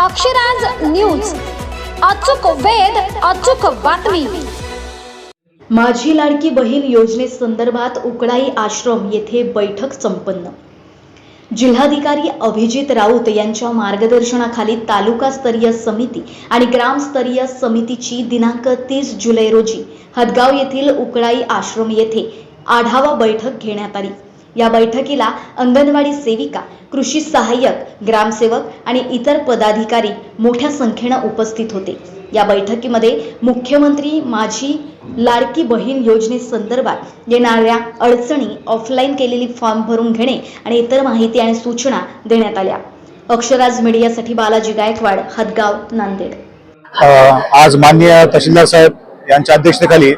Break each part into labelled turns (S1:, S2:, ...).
S1: Akshraj news. अचूक वेद अचूक बातमी.
S2: माझी लाडकी बहीण योजनेसंदर्भात उकळाई आश्रम येथे बैठक संपन्न. जिल्हाधिकारी अभिजित राऊत यांच्या मार्गदर्शनाखाली तालुकास्तरीय समिती आणि ग्रामस्तरीय समितीची दिनांक तीस जुलै रोजी हदगाव येथील उकळाई आश्रम येथे आढावा बैठक घेण्यात आली. या बैठकीला अंगणवाडी सेविका कृषी सहाय्यक ग्रामसेवक आणि इतर पदाधिकारी मोठ्या संख्येनं उपस्थित होते. या बैठकीमध्ये मुख्यमंत्री माझी लाडकी बहीण योजनेसंदर्भात येणाऱ्या अडचणी ऑफलाईन केलेली फॉर्म भरून घेणे आणि इतर माहिती आणि सूचना देण्यात आल्या. अक्षराज मीडियासाठी बालाजी गायकवाड हदगाव नांदेड.
S3: आज माननीय तहसीलदार साहेब यांच्या अध्यक्षतेखाली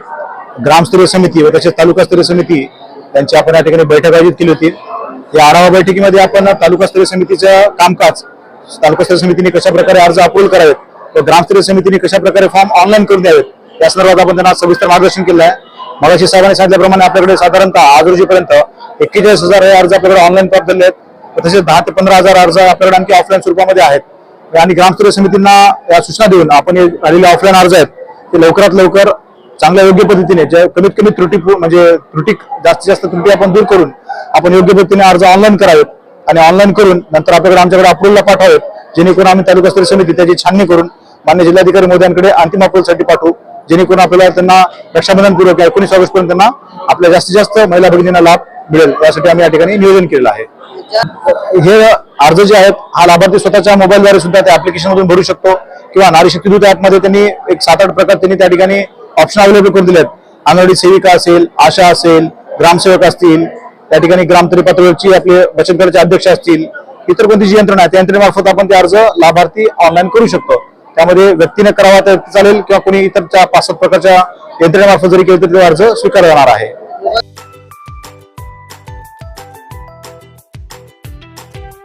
S3: ग्रामस्तरीय समिती व तसेच तालुकास्तरीय समिती त्यांची आपण या ठिकाणी बैठक आयोजित केली होती. या आढावा बैठकीमध्ये आपण तालुकास्तरीय समितीचं कामकाज तालुकास्तरीय समितीने कशा प्रकारे अर्ज अप्रूव्ह करावेत व ग्रामस्तरीय समितीने कशा प्रकारे फॉर्म ऑनलाईन करून द्यावेत या संदर्भात आपण त्यांना सविस्तर मार्गदर्शन केलं आहे. मगाशी साहेबांनी सांगितल्याप्रमाणे आपल्याकडे साधारणतः आज रोजीपर्यंत एक्केचाळीस हजार हे अर्ज आपल्याकडे ऑनलाईन प्राप्त झाले आहेत. तसेच दहा ते पंधरा हजार अर्ज आपल्याकडे आणखी ऑफलाईन स्वरूपामध्ये आहेत. आणि ग्रामस्तरीय समितींना या सूचना देऊन आपण आलेले ऑफलाईन अर्ज आहेत ते लवकरात लवकर चांगल्या योग्य पद्धतीने जे कमीत कमी त्रुटी म्हणजे त्रुटी जास्तीत जास्त त्रुटी आपण दूर करून आपण योग्य पद्धतीने अर्ज ऑनलाईन करावेत आणि ऑनलाईन करून नंतर आपल्याकडे आमच्याकडे अप्रूव्हला पाठवावेत जेणेकरून आम्ही तालुकास्तरीय समिती त्याची छाननी करून मान्य जिल्हाधिकारी मोदयांकडे अंतिम अप्रूव्हसाठी पाठवू. जेणेकरून आपल्याला त्यांना रक्षाबंधनपूर्वक एकोणीस ऑगस्ट पर्यंत त्यांना आपल्या जास्तीत जास्त महिला भगिनींना लाभ मिळेल. यासाठी आम्ही या ठिकाणी नियोजन केलेलं आहे. हे अर्ज जे आहेत हा लाभार्थी स्वतःच्या मोबाईलद्वारे सुद्धा त्या application मधून भरू शकतो. किंवा नारी शक्ती दूत त्यांनी एक सात आठ प्रकार त्यांनी त्या ठिकाणी ऑप्शन अवेलेबल करून दिलेत. अंगणवाडी सेविका असेल आशा असेल ग्रामसेवक असतील त्या ठिकाणी ग्रामतरी पातळीवरची आपले बचत गटाचे अध्यक्ष असतील इतर कोणती जी यंत्रणा आहे त्या यंत्रणेमार्फत आपण ते अर्ज लाभार्थी ऑनलाईन करू शकतो. त्यामध्ये व्यक्तीने करावा तर चालेल किंवा कोणी इतर पाच सात प्रकारच्या यंत्रणेमार्फत जरी केलं तरी तो अर्ज स्वीकारला जाणार आहे.